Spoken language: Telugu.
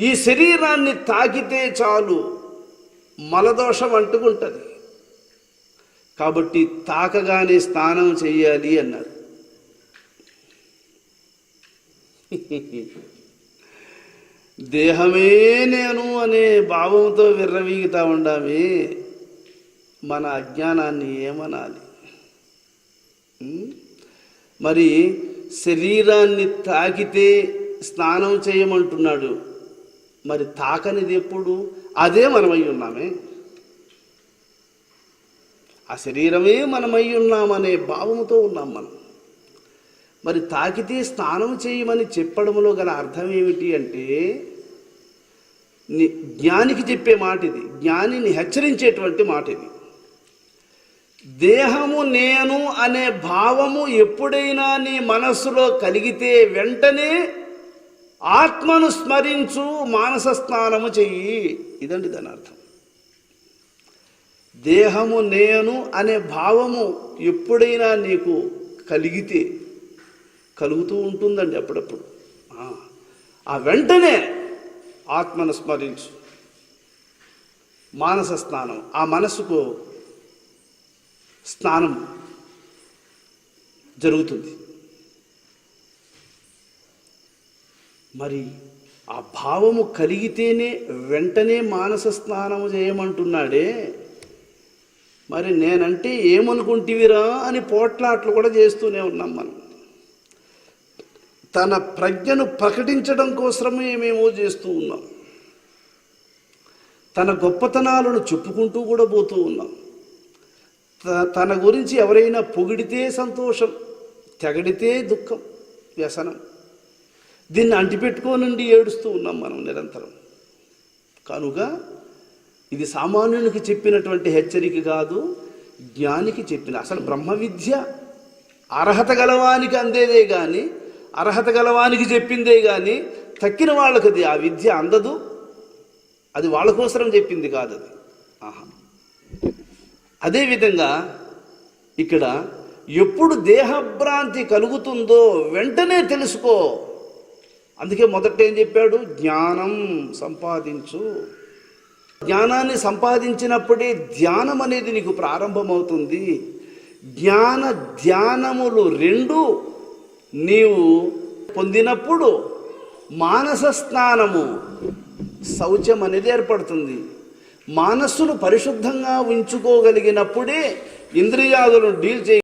ఈ శరీరాన్ని తాకితే చాలు మలదోషం అంటుకుంటుంది. కాబట్టి తాకగానే స్నానం చేయాలి అన్నారు. దేహమే నేను అనే భావంతో విర్రవీగుతా ఉండామే మన అజ్ఞానాన్ని ఏమనాలి? మరి శరీరాన్ని తాకితే స్నానం చేయమంటున్నాడు. మరి తాకనిది ఎప్పుడు? అదే మనమై ఉన్నామే. ఆ శరీరమే మనమై ఉన్నామనే భావంతో ఉన్నాం మనం. మరి తాకితే స్నానం చేయమని చెప్పడంలో గల అర్థం ఏమిటి అంటే జ్ఞానికి చెప్పే మాట ఇది జ్ఞానిని హెచ్చరించేటువంటి మాట ఇది దేహము నేను అనే భావము ఎప్పుడైనా నీ మనస్సులో కలిగితే వెంటనే ఆత్మను స్మరించు మానస స్నానము చెయ్యి. ఇదండి దాని అర్థం. దేహము నేను అనే భావము ఎప్పుడైనా నీకు కలిగితే కలుగుతూ ఉంటుందండి అప్పుడప్పుడు. ఆ, వెంటనే ఆత్మను స్మరించు. మానస స్నానం ఆ మనసుకు స్నానం జరుగుతుంది. మరి ఆ భావము కలిగితేనే వెంటనే మానస స్నానము చేయమంటున్నాడే. మరి నేనంటే ఏమనుకుంటివిరా అని పోట్లాట్లు కూడా చేస్తూనే ఉన్నాం మనం. తన ప్రజ్ఞను ప్రకటించడం కోసమే మేమేమో చేస్తూ ఉన్నాం. తన గొప్పతనాలను చెప్పుకుంటూ కూడా పోతూ ఉన్నాం. త- తన గురించి ఎవరైనా పొగిడితే సంతోషం తెగడితే దుఃఖం వ్యసనం. దీన్ని అంటిపెట్టుకోనండి ఏడుస్తూ ఉన్నాం మనం నిరంతరం. కనుక ఇది సామాన్యునికి చెప్పినటువంటి హెచ్చరిక కాదు జ్ఞానికి చెప్పిన అసలు బ్రహ్మ విద్య అర్హత గలవానికి అందేదే కానీ అర్హత గలవానికి చెప్పిందే కానీ తక్కిన వాళ్ళకి అది ఆ విద్య అందదు. అది వాళ్ళ కోసరం చెప్పింది కాదు అది. ఆహా. అదేవిధంగా ఇక్కడ ఎప్పుడు దేహభ్రాంతి కలుగుతుందో వెంటనే తెలుసుకో. అందుకే మొదట ఏం చెప్పాడు? జ్ఞానం సంపాదించు. జ్ఞానాన్ని సంపాదించినప్పుడే ధ్యానం అనేది నీకు ప్రారంభమవుతుంది. జ్ఞాన ధ్యానములు రెండు నీవు పొందినప్పుడు మానస స్నానము శౌచం అనేది ఏర్పడుతుంది. మానస్సును పరిశుద్ధంగా ఉంచుకోగలిగినప్పుడే ఇంద్రియాదులను డీల్ చేయ